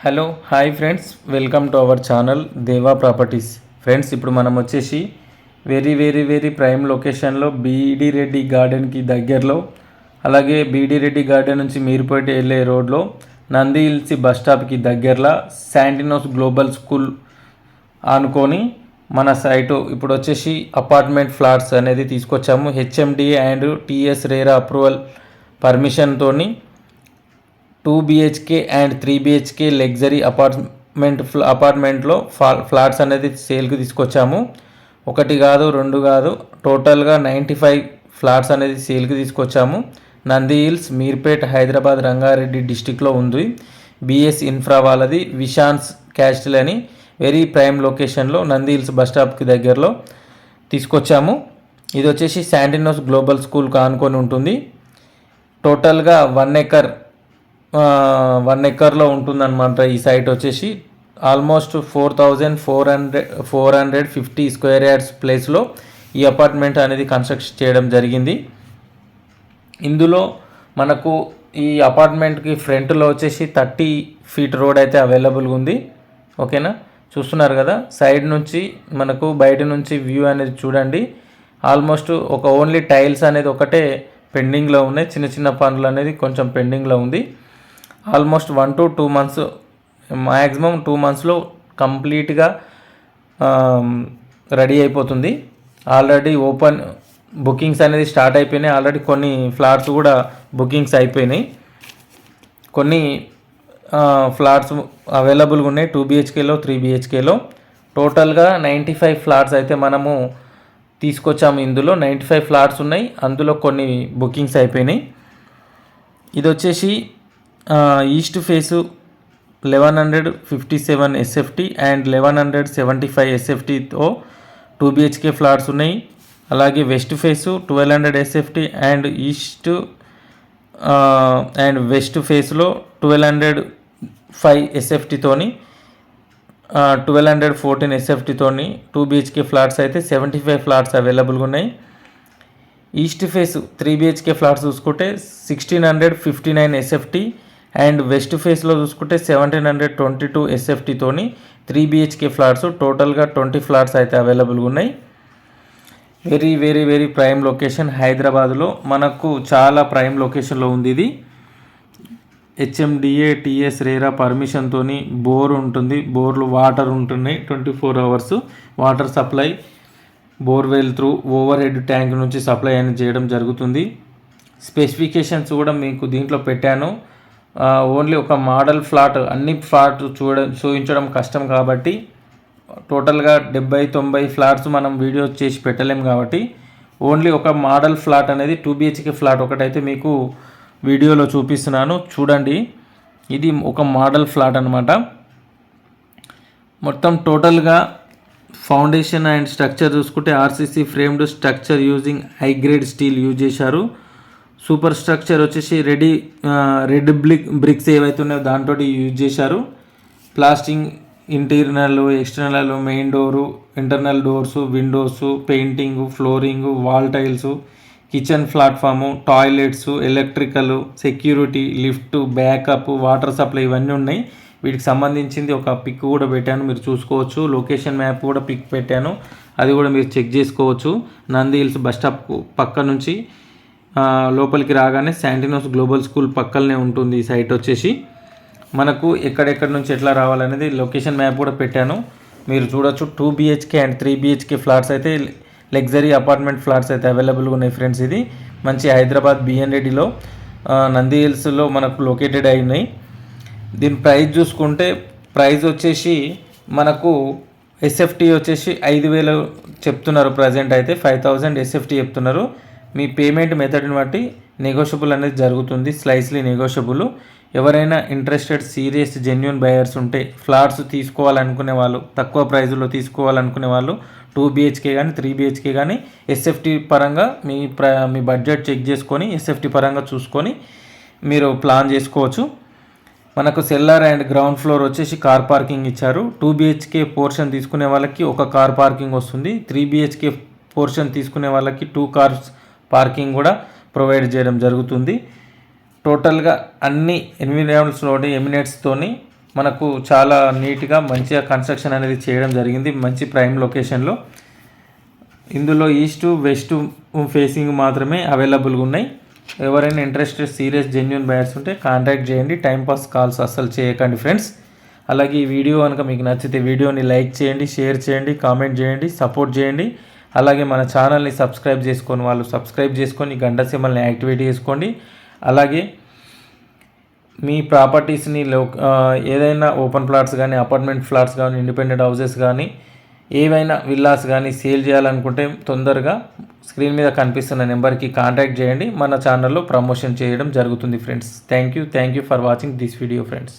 Hello hi friends welcome to our channel Deva properties friends ఇప్పుడు మనం వచ్చేసి very very very prime లొకేషన్లో బీడి రెడ్డి గార్డెన్కి దగ్గరలో అలాగే బీడి రెడ్డి గార్డెన్ నుంచి మీరుపేట వెళ్ళే రోడ్లో నంది హిల్స్ బస్ స్టాప్కి దగ్గరలో శాంటినోస్ గ్లోబల్ స్కూల్ అనుకొని మన సైటు ఇప్పుడు వచ్చేసి అపార్ట్మెంట్ ఫ్లాట్స్ అనేది తీసుకొచ్చాము. HMD and TS RERA approval పర్మిషన్తోని two BHK and three BHK luxury apartment ఫ్ల- అపార్ట్మెంట్లో ఫ్లా ఫ్లాట్స్ అనేది సేల్కి తీసుకొచ్చాము. ఒకటి కాదు రెండు కాదు టోటల్గా నైంటీ ఫైవ్ ఫ్లాట్స్ అనేది సేల్కి తీసుకొచ్చాము. నంది హిల్స్ మీర్పేట్ హైదరాబాద్ రంగారెడ్డి డిస్టిక్లో ఉంది. బిఎస్ ఇన్ఫ్రా వాళ్ళది విషాన్స్ క్యాస్టిల్ అని వెరీ ప్రైమ్ లొకేషన్లో నంది హిల్స్ బస్ స్టాప్కి దగ్గరలో తీసుకొచ్చాము. ఇది వచ్చేసి శాంటినోస్ గ్లోబల్ స్కూల్కి ఆనుకొని ఉంటుంది. టోటల్గా వన్ ఎకర్ వన్ ఎకర్లో ఉంటుందన్నమాట. ఈ సైట్ వచ్చేసి almost four thousand four hundred four hundred fifty square yards ప్లేస్లో ఈ అపార్ట్మెంట్ అనేది కన్స్ట్రక్షన్ చేయడం జరిగింది. ఇందులో మనకు ఈ అపార్ట్మెంట్కి ఫ్రంట్లో వచ్చేసి థర్టీ ఫీట్ రోడ్ అయితే అవైలబుల్గా ఉంది. ఓకేనా? చూస్తున్నారు కదా? సైడ్ నుంచి మనకు బయట నుంచి వ్యూ అనేది చూడండి. ఆల్మోస్ట్ ఒక ఓన్లీ టైల్స్ అనేది ఒకటే పెండింగ్లో ఉన్నాయి. చిన్న చిన్న పనులు అనేది కొంచెం పెండింగ్లో ఉంది. Almost one to two months maximum two మంత్స్లో కంప్లీట్గా రెడీ అయిపోతుంది. ఆల్రెడీ ఓపెన్ బుకింగ్స్ అనేది స్టార్ట్ అయిపోయినాయి. ఆల్రెడీ కొన్ని ఫ్లాట్స్ కూడా బుకింగ్స్ అయిపోయినాయి. కొన్ని ఫ్లాట్స్ అవైలబుల్గా ఉన్నాయి. టూ బిహెచ్కేలో త్రీ బిహెచ్కేలో. టోటల్గా నైంటీ ఫైవ్ ఫ్లాట్స్ అయితే మనము తీసుకొచ్చాము ఇందులో. నైంటీ ఫైవ్ ఫ్లాట్స్ ఉన్నాయి. అందులో కొన్ని బుకింగ్స్ అయిపోయినాయి. ఇది వచ్చేసి east face eleven hundred fifty seven SFT and eleven hundred seventy five ఎస్ఎఫ్టీతో two BHK flats ఉన్నాయి. అలాగే west face twelve hundred SFT and east and west ఫేస్లో ట్వెల్వ్ హండ్రెడ్ ఫైవ్ ఎస్ఎఫ్టీతోని ట్వెల్వ్ హండ్రెడ్ ఫోర్టీన్ ఎస్ఎఫ్టీతోని two BHK flats అయితే seventy five flats అవైలబుల్గా ఉన్నాయి. East face three BHK flats చూసుకుంటే sixteen hundred fifty nine SFT and west ఫేస్లో చూసుకుంటే seventeen hundred twenty two ఎస్ఎఫ్టీతోని త్రీ బిహెచ్కే ఫ్లాట్స్ టోటల్గా ట్వంటీ ఫ్లాట్స్ అయితే అవైలబుల్గా ఉన్నాయి. Very very very prime location హైదరాబాద్లో. మనకు చాలా ప్రైమ్ లొకేషన్లో ఉంది ఇది. హెచ్ఎండిఏ టిఎస్ రేరా పర్మిషన్తో బోర్ ఉంటుంది. బోర్లు వాటర్ ఉంటున్నాయి twenty four hours. Water supply borewell through overhead tank నుంచి సప్లై అనేది చేయడం జరుగుతుంది. స్పెసిఫికేషన్స్ కూడా మీకు దీంట్లో పెట్టాను. ఓన్లీ ఒక మోడల్ ఫ్లాట్ అన్ని ఫ్లాట్ చూడ చూపించడం కష్టం కాబట్టి టోటల్గా డెబ్బై తొంభై ఫ్లాట్స్ మనం వీడియో చేసి పెట్టలేం కాబట్టి ఓన్లీ ఒక మోడల్ ఫ్లాట్ అనేది టూ బిహెచ్కే ఫ్లాట్ ఒకటైతే మీకు వీడియోలో చూపిస్తున్నాను. చూడండి ఇది ఒక మోడల్ ఫ్లాట్ అనమాట మొత్తం టోటల్గా ఫౌండేషన్ అండ్ స్ట్రక్చర్ చూసుకుంటే RCC framed structure using high grade steel use చేశారు. సూపర్ స్ట్రక్చర్ వచ్చేసి రెడీ రెడ్ బ్లిక్ బ్రిక్స్ ఏవైతే ఉన్నాయో దాంతో యూజ్ చేశారు. Plastering ఇంటీరియర్లు external main door internal doors windows painting flooring wall tiles kitchen platform toilets electrical security lift backup water supply ఇవన్నీ ఉన్నాయి. వీటికి సంబంధించింది ఒక పిక్ కూడా పెట్టాను మీరు చూసుకోవచ్చు. లొకేషన్ మ్యాప్ కూడా పిక్ పెట్టాను. అది కూడా మీరు చెక్ చేసుకోవచ్చు. నంది హిల్స్ బస్ స్టాప్ పక్క నుంచి లోపలికి రాగానే శాంటినోస్ గ్లోబల్ స్కూల్ పక్కనే ఉంటుంది ఈ సైట్ వచ్చేసి. మనకు ఎక్కడెక్కడి నుంచి ఎట్లా రావాలనేది లొకేషన్ మ్యాప్ కూడా పెట్టాను. మీరు చూడొచ్చు two BHK and three BHK flats అయితే లగ్జరీ అపార్ట్మెంట్ ఫ్లాట్స్ అయితే అవైలబుల్గా ఉన్నాయి ఫ్రెండ్స్ ఇది. మంచి హైదరాబాద్ బిఎన్ రెడ్డిలో నంది హిల్స్లో మనకు లొకేటెడ్ అయి ఉన్నాయి. దీని ప్రైస్ చూసుకుంటే ప్రైస్ వచ్చేసి మనకు ఎస్ఎఫ్టీ వచ్చేసి ఐదు వేలు చెప్తున్నారు ప్రజెంట్ అయితే ఫైవ్ థౌజండ్ ఎస్ఎఫ్టీ చెప్తున్నారు. మీ పేమెంట్ మెథడ్ని బట్టి నెగోషియబుల్ అనేది జరుగుతుంది స్లైస్లీ నెగోషియబుల్. ఎవరైనా ఇంట్రెస్టెడ్ సీరియస్ జెన్యున్ బయర్స్ ఉంటే ఫ్లాట్స్ తీసుకోవాలనుకునే వాళ్ళు తక్కువ ప్రైజ్లో తీసుకోవాలనుకునే వాళ్ళు టూ బిహెచ్కే కానీ త్రీ బిహెచ్కే కానీ ఎస్ఎఫ్టీ పరంగా మీ ప్ర మీ బడ్జెట్ చెక్ చేసుకొని ఎస్ఎఫ్టీ పరంగా చూసుకొని మీరు ప్లాన్ చేసుకోవచ్చు. మనకు సెల్లార్ అండ్ గ్రౌండ్ ఫ్లోర్ వచ్చేసి కార్ పార్కింగ్ ఇచ్చారు. టూ బిహెచ్కే పోర్షన్ తీసుకునే వాళ్ళకి ఒక కార్ పార్కింగ్ వస్తుంది. త్రీ బిహెచ్కే పోర్షన్ తీసుకునే వాళ్ళకి టూ కార్స్ పార్కింగ్ కూడా ప్రొవైడ్ చేయడం జరుగుతుంది. టోటల్గా అన్ని ఎన్విరాన్మెంట్స్లోని ఎమినేట్స్తోని మనకు చాలా నీట్గా మంచిగా కన్స్ట్రక్షన్ అనేది చేయడం జరిగింది మంచి ప్రైమ్ లొకేషన్లో. ఇందులో ఈస్ట్ వెస్ట్ ఫేసింగ్ మాత్రమే అవైలబుల్గా ఉన్నాయి. ఎవరైనా ఇంట్రెస్టెడ్ సీరియస్ జెన్యున్ బయర్స్ ఉంటే కాంటాక్ట్ చేయండి. టైంపాస్ కాల్స్ అస్సలు చేయకండి ఫ్రెండ్స్. అలాగే ఈ వీడియో కనుక మీకు నచ్చితే వీడియోని లైక్ చేయండి షేర్ చేయండి కామెంట్ చేయండి సపోర్ట్ చేయండి. అలాగే మన ఛానల్ని సబ్స్క్రైబ్ చేసుకొని వాళ్ళు సబ్స్క్రైబ్ చేసుకొని గంట సింబల్ని యాక్టివేట్ చేసుకోండి. అలాగే మీ ప్రాపర్టీస్ని లో ఏదైనా ఓపెన్ ప్లాట్స్ కానీ అపార్ట్మెంట్ ఫ్లాట్స్ కానీ ఇండిపెండెంట్ హౌసెస్ కానీ ఏవైనా విల్లాస్ కానీ సేల్ చేయాలనుకుంటే తొందరగా స్క్రీన్ మీద కనిపిస్తున్న నెంబర్కి కాంటాక్ట్ చేయండి. మన ఛానల్లో ప్రమోషన్ చేయడం జరుగుతుంది friends. Thank you. Thank you for watching this video friends.